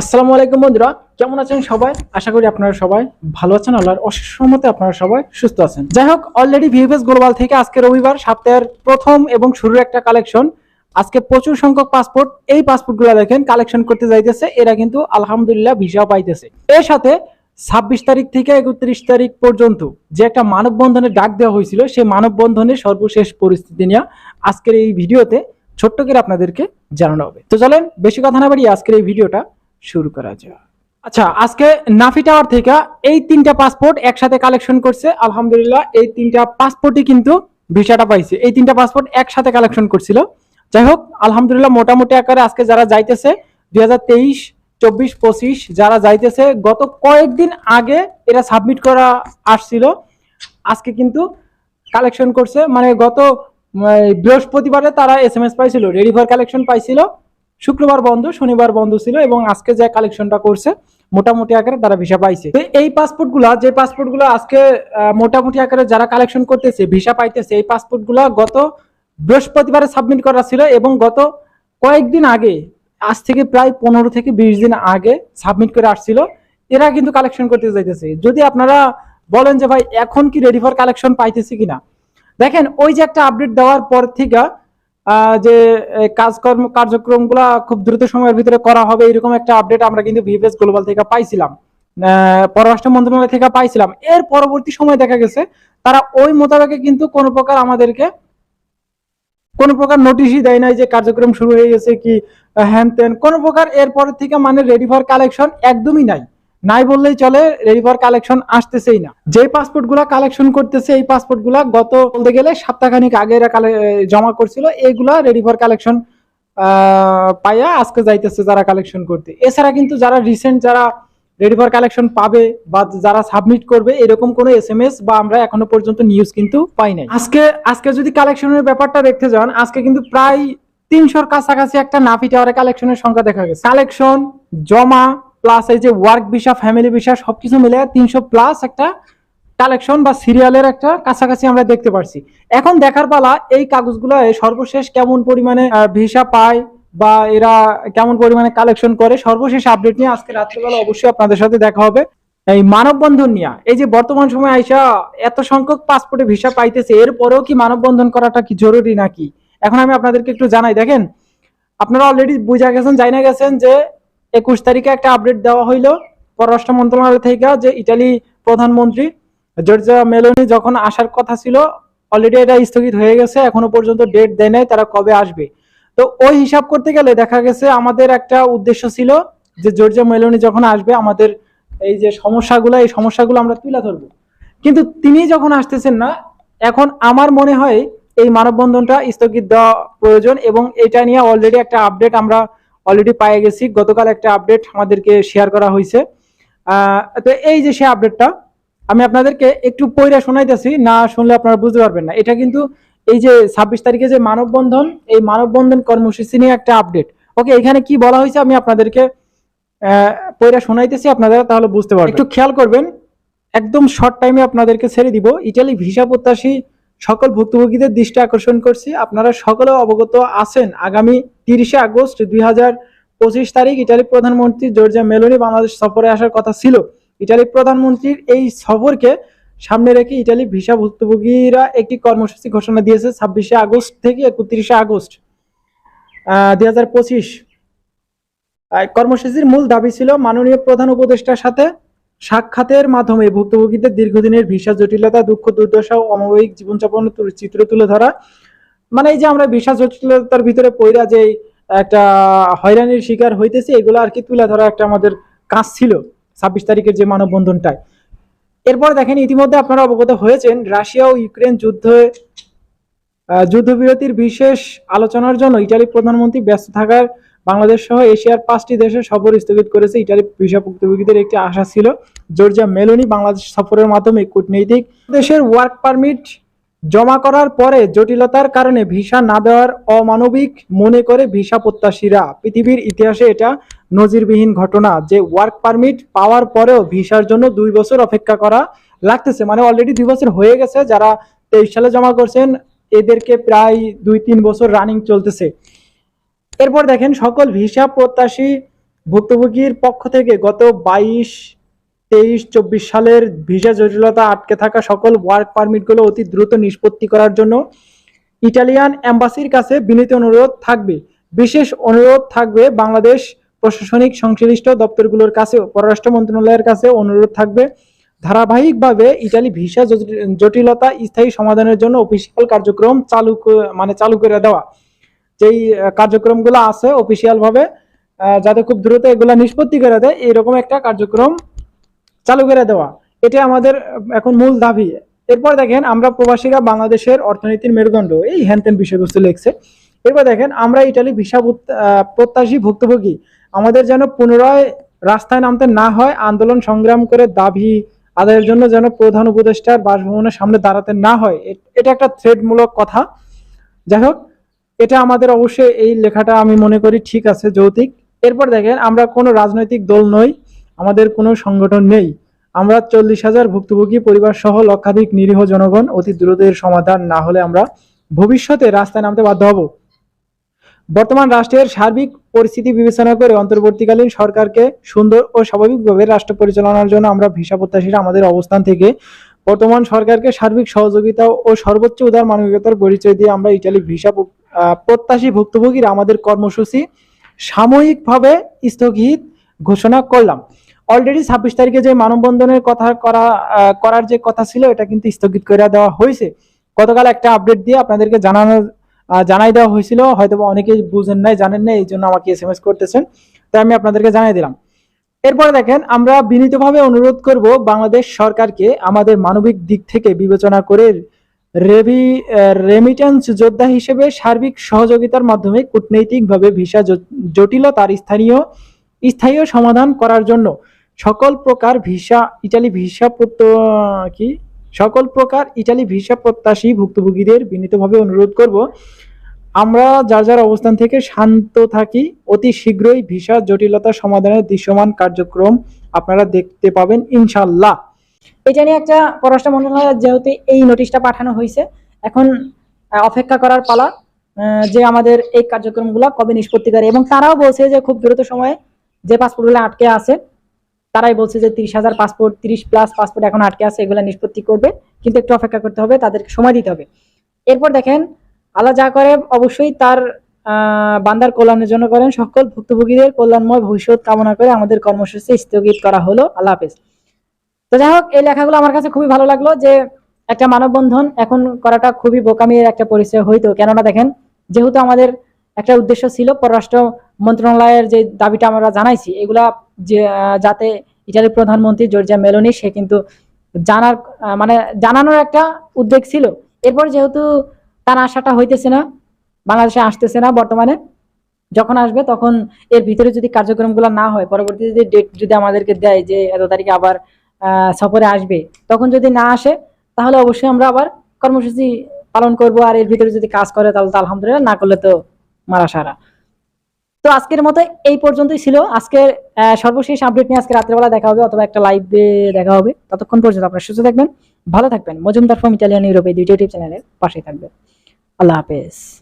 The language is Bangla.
আসসালামু আলাইকুম বন্ধুরা, কেমন আছেন সবাই? আশা করি আপনারা সবাই ভালো আছেন, আল্লাহর অশেষ রহমতে আপনারা সবাই সুস্থ আছেন। যাই হোক অলরেডি ভিএফএস গ্লোবাল থেকে আজকে রবিবার, সপ্তাহের প্রথম এবং শুরুর একটা কালেকশন আজকে প্রচুর সংখ্যক পাসপোর্ট এই পাসপোর্টগুলো দেখেন কালেকশন করতে যাইতেছে, এরা কিন্তু আলহামদুলিল্লাহ ভিসা পাইতেছে। এর সাথে ছাব্বিশ তারিখ থেকে একত্রিশ তারিখ পর্যন্ত যে একটা মানববন্ধনের ডাক দেওয়া হয়েছিল, সেই মানববন্ধনের সর্বশেষ পরিস্থিতি নিয়ে আজকের এই ভিডিওতে ছোট্ট করে আপনাদেরকে জানানো হবে। তো চলেন, বেশি কথা না বাড়িয়ে আজকের এই ভিডিওটা শুরু করা যাক আচ্ছা আজকে নাফি টাওয়ার থেকে এই তিনটা পাসপোর্ট একসাথে কালেকশন করছে। আলহামদুলিল্লাহ, এই তিনটা পাসপোর্টই কিন্তু ভিসাটা পাইছে। এই তিনটা পাসপোর্ট একসাথে কালেকশন করছিল। যাই হোক, আলহামদুলিল্লাহ, মোটামুটি আকারে আজকে যারা যাইতেছে, দুই হাজার তেইশ, চব্বিশ, পঁচিশ, যারা যাইতেছে, গত কয়েকদিন আগে এরা সাবমিট করা আসছিল। আজকে কিন্তু কালেকশন করছে। মানে গত বৃহস্পতিবারে তারা এস এম এস পাইছিল, রেডি ফর কালেকশন পাইছিল। শুক্রবার বন্ধ, শনিবার বন্ধ ছিল এবং আজকে যে কালেকশনটা করছে, মোটামুটি আকারে তারা ভিসা পাইছে। তো এই পাসপোর্টগুলা যে পাসপোর্টগুলো আজকে মোটামুটি আকারে যারা কালেকশন করতেছে, ভিসা পাইতেছে, এই পাসপোর্টগুলা গত বৃহস্পতিবারে সাবমিট করা ছিল এবং গত কয়েকদিন আগে, আজ থেকে প্রায় পনেরো থেকে বিশ দিন আগে সাবমিট করে আসছিল। এরা কিন্তু কালেকশন করতে যাইতেছে। যদি আপনারা বলেন যে, ভাই, এখন কি রেডি ফর কালেকশন পাইতেছি কিনা? দেখেন, ওই যে একটা আপডেট দেওয়ার পর থেকে যে কাজকর্ম, কার্যক্রমগুলা খুব দ্রুত সময়ের ভিতরে করা হবে, এরকম একটা আপডেট আমরা কিন্তু ভিএফএস গ্লোবাল থেকে পাইছিলাম। পররাষ্ট্র মন্ত্রণালয় থেকে পাইছিলাম। এর পরবর্তী সময় দেখা গেছে, তারা ওই মোতাবেকে কিন্তু কোনো প্রকার আমাদেরকে কোনো প্রকার নোটিশই দেয় নাই যে কার্যক্রম শুরু হয়ে গেছে কি হ্যান ত্যান কোনো প্রকার এরপর থেকে মানে রেডি ফর কালেকশন একদমই নাই। নাই বললেই চলে রেডি ফর কালেকশন আসতেছেই না। যে পাসপোর্টগুলা কালেকশন করতেছে, এই পাসপোর্টগুলা গত বলতে গেলে সপ্তাহখানিক আগে জমা করছিল এগুলা রেডি ফর কালেকশন পাইয়া আজকে যাইতেছে যারা কালেকশন করতে। এছাড়া কিন্তু যারা রিসেন্ট যারা রেডি ফর কালেকশন পাবে বা যারা সাবমিট করবে, এরকম কোনো এস এম এস বা আমরা এখনও পর্যন্ত নিউজ কিন্তু পাই নাই। আজকে আজকে যদি কালেকশনের ব্যাপারটা দেখতে যান, আজকে কিন্তু প্রায় তিনশোর কাছাকাছি একটা নাফি টাওয়ারে কালেকশনের সংখ্যা দেখা গেছে। কালেকশন জমা প্লাস এই যে ওয়ার্ক ভিসা ফ্যামিলি ভিসা সবকিছু মিলে তিনশো প্লাস একটা কালেকশন বা সিরিয়ালের একটা কাছাকাছি আমরা দেখতে পারছি। এখন দেখার পালা এই কাগজগুলো সর্বশেষ কেমন পরিমাণে ভিসা পায় বা এরা কেমন পরিমাণে কালেকশন করে সর্বশেষ আপডেট নিয়ে আজকে রাত্রেবেলা অবশ্যই আপনাদের সাথে দেখা হবে। এই মানববন্ধন নিয়ে, এই যে বর্তমান সময় আইসা এত সংখ্যক পাসপোর্টে ভিসা পাইতেছে, এরপরেও কি মানববন্ধন করাটা কি জরুরি নাকি? এখন আমি আপনাদেরকে একটু জানাই, দেখেন, আপনারা অলরেডি বুঝা গেছেন জানা গেছেন যে একুশ তারিখে একটা আপডেট দেওয়া হইল পররাষ্ট্র মন্ত্রণালয় থেকে যে ইটালি প্রধানমন্ত্রী জর্জিয়া মেলোনি যখন আসার কথা ছিল অলরেডি এটা স্থগিত হয়ে গেছে, এখনও পর্যন্ত ডেট দেয় নাই, তারা কবে আসবে? তো ওই হিসাব করতে গেলে দেখা গেছে আমাদের একটা উদ্দেশ্য ছিল যে জর্জিয়া মেলোনি যখন আসবে, আমাদের এই যে সমস্যাগুলো, এই সমস্যাগুলো আমরা তুলে ধরবো। কিন্তু তিনি যখন আসতেছেন না, এখন আমার মনে হয় এই মানববন্ধনটা স্থগিত দেওয়া প্রয়োজন এবং এটা নিয়ে অলরেডি একটা আপডেট আমরা অলরেডি পেয়ে গেছি। গতকাল একটা আপডেট আমাদেরকে শেয়ার করা হয়েছে। তো এই যে সে আপডেটটা আমি আপনাদেরকে একটু পয়রা শোনাইতেছি, না শুনলে আপনারা বুঝতে পারবেন না। এটা কিন্তু এই যে ছাব্বিশ তারিখে যে মানববন্ধন, এই মানববন্ধন কর্মসূচি নিয়ে একটা আপডেট ওকে এখানে কি বলা হয়েছে আমি আপনাদেরকে পয়রা শোনাইতেছি আপনারা, তাহলে বুঝতে পারবেন। একটু খেয়াল করবেন, একদম শর্ট টাইমে আপনাদেরকে ছেড়ে দিব। ইটালি ভিসা প্রত্যাশী সকল ভুক্তভোগীদের দৃষ্টি আকর্ষণ করছি। আপনারা সকলে অবগত আছেন, আগামী তিরিশে আগস্ট দুই পঁচিশ তারিখ ইটালির প্রধানমন্ত্রী জর্জিয়া মেলোনি বাংলাদেশ সফরে আসার কথা ছিল। ইটালির প্রধানমন্ত্রীর এই সফরকে সামনে রেখে ইটালি ভিসা ভুক্তভোগীরা একটি কর্মসূচি ঘোষণা দিয়েছে ছাব্বিশে আগস্ট থেকে একত্রিশে আগস্ট দুই হাজার পঁচিশ। কর্মসূচির মূল দাবি ছিল মাননীয় প্রধান উপদেষ্টার সাথে সাক্ষাতের মাধ্যমে ভুক্তভোগীদের দীর্ঘদিনের ভিসা জটিলতা, দুঃখ, দুর্দশা ও অমাবয়িক জীবনযাপন চিত্র তুলে ধরা। মানে এই যে আমরা ভিসা জটিলতার ভিতরে পইরা যে একটা হয়রানির শিকার হইতেছে, এগুলো আর কি তুলে ধরা একটা আমাদের কাজ ছিল ছাব্বিশ তারিখের যে মানববন্ধনটায়। এরপর দেখেন, ইতিমধ্যে আপনারা অবগত হয়েছেন, রাশিয়া ও ইউক্রেন যুদ্ধে যুদ্ধবিরতির বিশেষ আলোচনার জন্য ইটালির প্রধানমন্ত্রী ব্যস্ত থাকার বাংলাদেশ সহ এশিয়ার পাঁচটি দেশে সফর স্থগিত করেছে ইটালি ভিসা ভুক্তভোগীদের একটি আশা ছিল। জর্জিয়া মেলোনি বাংলাদেশ সফরের মাধ্যমে কূটনৈতিক দেশের ওয়ার্ক পারমিট জমা করার পরে জটিলতার কারণে ভিসা না দেওয়ার অমানবিক মনে করে ভিসা প্রত্যাশীরা। পৃথিবীর ইতিহাসে এটা নজিরবিহীন ঘটনা যে ওয়ার্ক পারমিট পাওয়ার পরেও ভিসার জন্য দুই বছর অপেক্ষা করা লাগতেছে। মানে অলরেডি দুই বছর হয়ে গেছে যারা তেইশ সালে জমা করছেন, এদেরকে প্রায় দুই তিন বছর রানিং চলতেছে। এরপর দেখেন সকল ভিসা প্রত্যাশী ভুক্তভোগীর পক্ষ থেকে গত বাইশ, তেইশ, চব্বিশ সালের ভিসা জটিলতা আটকে থাকা সকল ওয়ার্ক পারমিটগুলো অতি দ্রুত নিষ্পত্তি করার জন্য ইটালিয়ান এম্বাসির কাছে বিনীত অনুরোধ থাকবে। বিশেষ অনুরোধ থাকবে বাংলাদেশ প্রশাসনিক সংশ্লিষ্ট দপ্তরগুলোর কাছে, পররাষ্ট্র মন্ত্রণালয়ের কাছে অনুরোধ থাকবে। ধারাবাহিকভাবে ইটালি ভিসা জটি- জটিলতা স্থায়ী সমাধানের জন্য অফিসিয়াল কার্যক্রম চালু মানে চালু করে দেওয়া। যেই কার্যক্রমগুলো আছে অফিসিয়াল ভাবে আহ, যাতে খুব দ্রুত এগুলা নিষ্পত্তি করে দেয় এরকম একটা কার্যক্রম চালু করে দেওয়া। এটা আমাদের এখন মূল দাবি। এরপর দেখেন আমরা প্রবাসীরা বাংলাদেশের অর্থনীতির মেরুদণ্ড এই হ্যানতেন বিষয়বস্তু লিখছে। এরপর দেখেন আমরা ইটালি ভিসা প্রত্যাশী ভুক্তভোগী। আমাদের যেন পুনরায় রাস্তায় নামতে না হয় আন্দোলন সংগ্রাম করে দাবি আদায়ের জন্য যেন প্রধান উপদেষ্টার বাসভবনের সামনে দাঁড়াতে না হয় এটা একটা থ্রেডমূলক কথা। যাই হোক এটা আমাদের অবশ্যই এই লেখাটা আমি মনে করি ঠিক আছে, যৌতিক। এরপর দেখেন, আমরা কোনো রাজনৈতিক দল নই, আমাদের কোনো সংগঠন নেই। আমরা চল্লিশ হাজার ভুক্তভোগী পরিবার সহ লক্ষাধিক নিরীহ জনগণ, অতি দ্রুতের সমাধান না হলে আমরা ভবিষ্যতে রাস্তায় নামতে বাধ্য হব। বর্তমান রাষ্ট্রের সার্বিক পরিস্থিতি বিবেচনা করে অন্তর্বর্তীকালীন সরকারকে সুন্দর ও স্বাভাবিকভাবে রাষ্ট্র পরিচালনার জন্য আমরা ভিসা প্রত্যাশীরা আমাদের অবস্থান থেকে বর্তমান সরকারকে সার্বিক সহযোগিতা ও সর্বোচ্চ উদার মানবিকতার পরিচয় দিয়ে আমরা ইটালি ভিসা প্রত্যাশী ভুক্তভোগীরা আমাদের কর্মসূচি সাময়িকভাবে স্থগিত ঘোষণা করলাম। অলরেডি ছাব্বিশ তারিখে যে মানববন্ধনের কথা করা করার যে কথা ছিল, এটা কিন্তু স্থগিত করে দেওয়া হয়েছে। গতকাল একটা আপডেট দিয়ে আপনাদেরকে জানানো জানাই দেওয়া হয়েছিল। হয়তো অনেকেই বুঝেন নাই, জানেন না এই জন্য আমাকে এস এম এস করতেছেন। তাই আমি আপনাদেরকে জানাই দিলাম। এরপরে দেখেন, আমরা বিনীতভাবে অনুরোধ করব বাংলাদেশ সরকারকে আমাদের মানবিক দিক থেকে বিবেচনা করে রেভি রেমিটেন্স যোদ্ধা হিসেবে সার্বিক সহযোগিতার মাধ্যমে কূটনৈতিকভাবে ভিসা জটিলতার স্থানীয়, স্থায়ী সমাধান করার জন্য সকল প্রকার ভিসা, ইটালি ভিসা কি? সকল প্রকার ইটালি ভিসা প্রত্যাশী ভুক্তভোগীদের বিনীতভাবে অনুরোধ করব, আমরা যার যার অবস্থান থেকে শান্ত থাকি, অতি শীঘ্রই ভিসা জটিলতা সমাধানের দৃশ্যমান কার্যক্রম আপনারা দেখতে পাবেন ইনশাল্লাহ এটা নিয়ে একটা পররাষ্ট্র মন্ত্রণালয়ের যেহেতু এই নোটিশটা পাঠানো হয়েছে, এখন অপেক্ষা করার পালা যে আমাদের এই কার্যক্রমগুলো কবে নিষ্পত্তি করে। এবং তারাও বলছে যে খুব দ্রুত সময়ে যে পাসপোর্টগুলো আটকে আছে, তারাই বলছে যে তিরিশ হাজার পাসপোর্ট, তিরিশ প্লাস পাসপোর্ট এখন আটকে আছে, এগুলো নিষ্পত্তি করবে। কিন্তু একটু অপেক্ষা করতে হবে, তাদেরকে সময় দিতে হবে। এরপর দেখেন, আল্লাহ যা করে অবশ্যই তার বান্দার কল্যাণের জন্য করেন। সকল ভুক্তভোগীদের কল্যাণময় ভবিষ্যৎ কামনা করে আমাদের কর্মসূচি স্থগিত করা হলো। আল্লাহ হাফেজ। তো যাই হোক, এই লেখাগুলো আমার কাছে খুবই ভালো লাগল যে একটা মানববন্ধন এখন করাটা খুবই বোকামির একটা পরিচয় হইতো। কেননা দেখেন, যেহেতু আমাদের একটা উদ্দেশ্য ছিল পররাষ্ট্র মন্ত্রণালয়ের যে দাবিটা আমরা জানাইছি, এগুলা যাতে ইটালির প্রধানমন্ত্রী জর্জিয়া মেলোনি, সে কিন্তু জানার মানে জানানোর একটা উদ্বেগ ছিল। এরপর যেহেতু তার আশাটা হইতেছে না, বাংলাদেশে আসতেছে না বর্তমানে, যখন আসবে তখন এর ভিতরে যদি কার্যক্রমগুলো না হয়, পরবর্তীতে যদি ডেট যদি আমাদেরকে দেয় যে এত তারিখে আবার সফরে আসবে। তখন যদি না আসে, তাহলে অবশ্যই আমরা আবার কর্মসূচি পালন করব আর এর ভিতরে যদি কাজ করে, তাহলে তো আলহামদুলিল্লাহ, না করলে তো মারা সারা। তো আজকের মতো এই পর্যন্তই ছিল। আজকের সর্বশেষ আপডেট নিয়ে আজকে রাত্রেবেলা দেখা হবে অথবা একটা লাইভে দেখা হবে। ততক্ষণ পর্যন্ত আপনারা সুস্থ থাকবেন, ভালো থাকবেন। মজুমদার ফ্রম ইটালিয়ান ইউরোপে দুইটা ইউটিউব চ্যানেলের পাশেই থাকবেন। আল্লাহ হাফেজ।